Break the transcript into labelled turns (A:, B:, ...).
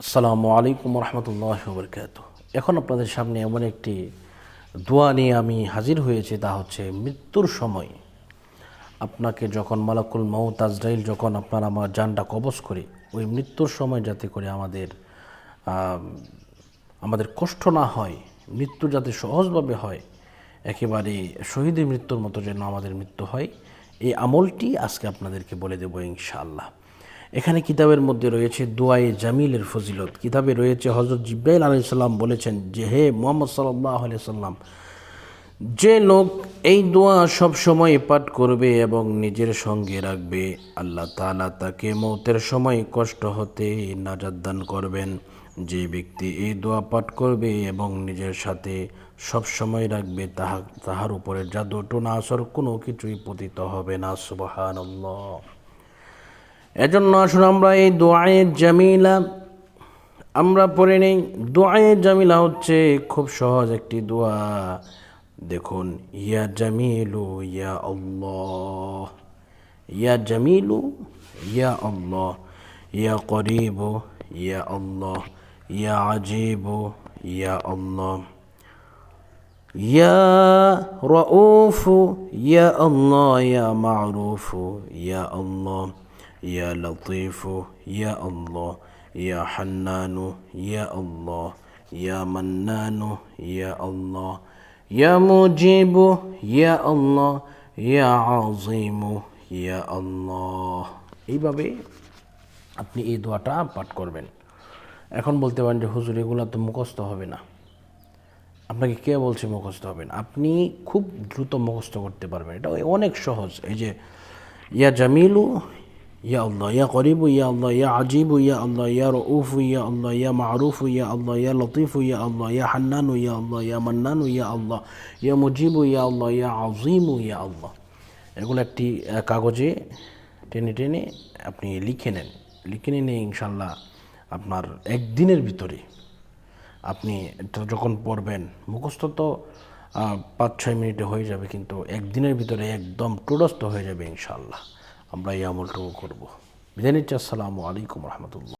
A: আসসালামু আলাইকুম রহমতুল্লাহ বরকাত এখন আপনাদের সামনে এমন একটি দোয়া নিয়ে আমি হাজির হয়েছি, তা হচ্ছে মৃত্যুর সময়। আপনাকে যখন মালাকুল মৌত আজরাইল, যখন আপনার আমার জানটা কবজ করে, ওই মৃত্যুর সময় যাতে করে আমাদের আমাদের কষ্ট না হয়, মৃত্যু যাতে সহজভাবে হয়, একেবারে শহীদের মৃত্যুর মতো যেন আমাদের মৃত্যু হয়, এই আমলটি আজকে আপনাদেরকে বলে দেবো ইনশাআল্লাহ। এখানে কিতাবের মধ্যে রয়েছে দোয়ায়ে জামিলের ফজিলত। কিতাবে রয়েছে হজরত জিব্রাইল আলাইসাল্লাম বলেছেন যে, হে মোহাম্মদ সাল্লাহ আলিয়া সাল্লাম, যে লোক এই দোয়া সব সময় পাঠ করবে এবং নিজের সঙ্গে রাখবে, আল্লাহ তাআলা তাকে মৌতের সময় কষ্ট হতে নাজাদ দান করবেন। যে ব্যক্তি এই দোয়া পাঠ করবে এবং নিজের সাথে সব সময় রাখবে, তাহা, তাহার উপরে জাদু, টোনা, আসর কোনো কিছুই পতিত হবে না। সুবহানাল্লাহ। এজন্য আসুন আমরা এই দোয়ায়ে জামিলা আমরা পড়ে নেই দোয়ায়ে জামিলা হচ্ছে খুব সহজ একটি দোয়া দেখুন ইয়া জামিলু ইয়া আল্লাহ ইয়া জামিলু ইয়া আল্লাহ ইয়া করিবু ইয়া আল্লাহ ইয়া আজিবু ইয়া আল্লাহ يا رؤوف يا الله يا معروف يا الله ইয়া লতিফু ইয়া আল্লাহ ইয়া হান্নানু ইয়া আল্লাহ ইয়া মান্নানু ইয়া আল্লাহ ইয়া মুজিবু ইয়া আল্লাহ ইয়া আজিমু ইয়া আল্লাহ এইভাবে আপনি এই দোয়াটা পাঠ করবেন। এখন বলতে পারেন যে, হুজুর, এগুলো তো মুখস্থ হবে না। আপনাকে কে বলছে মুখস্থ হবে না? আপনি খুব দ্রুত মুখস্থ করতে পারবেন। এটা অনেক সহজ। এই যে, ইয়া জামিলু ইয়া আল্লাহ ইয়া করিবু ইয়া আল্লাহ ইয়া আজিবু ইয়া আল্লাহ ইয়া রউফু ইয়া আল্লাহ ইয়া মারুফু ইয়া আল্লাহ ইয়া লতিফু ইয়া আল্লাহ ইয়া হান্নানু ইয়া আল্লাহ ইয়া মান্নানু ইয়া আল্লাহ ইয়া মুজিবু ইয়া আল্লাহ ইয়া আজিমু ইয়া আল্লাহ এগুলো একটি কাগজে টেনে টেনে আপনি লিখে নেন। লিখে নিলে ইনশাল্লাহ আপনার একদিনের ভিতরে আপনি এটা যখন পড়বেন, মুখস্থ তো পাঁচ ছয় মিনিটে হয়ে যাবে, কিন্তু একদিনের ভিতরে একদম টুডস্থ হয়ে যাবে ইনশাল্লাহ আমরা এই আমলটুকু করব বিদায় নিচ্ছি আসসালামু আলাইকুম রহমতুল্লাহ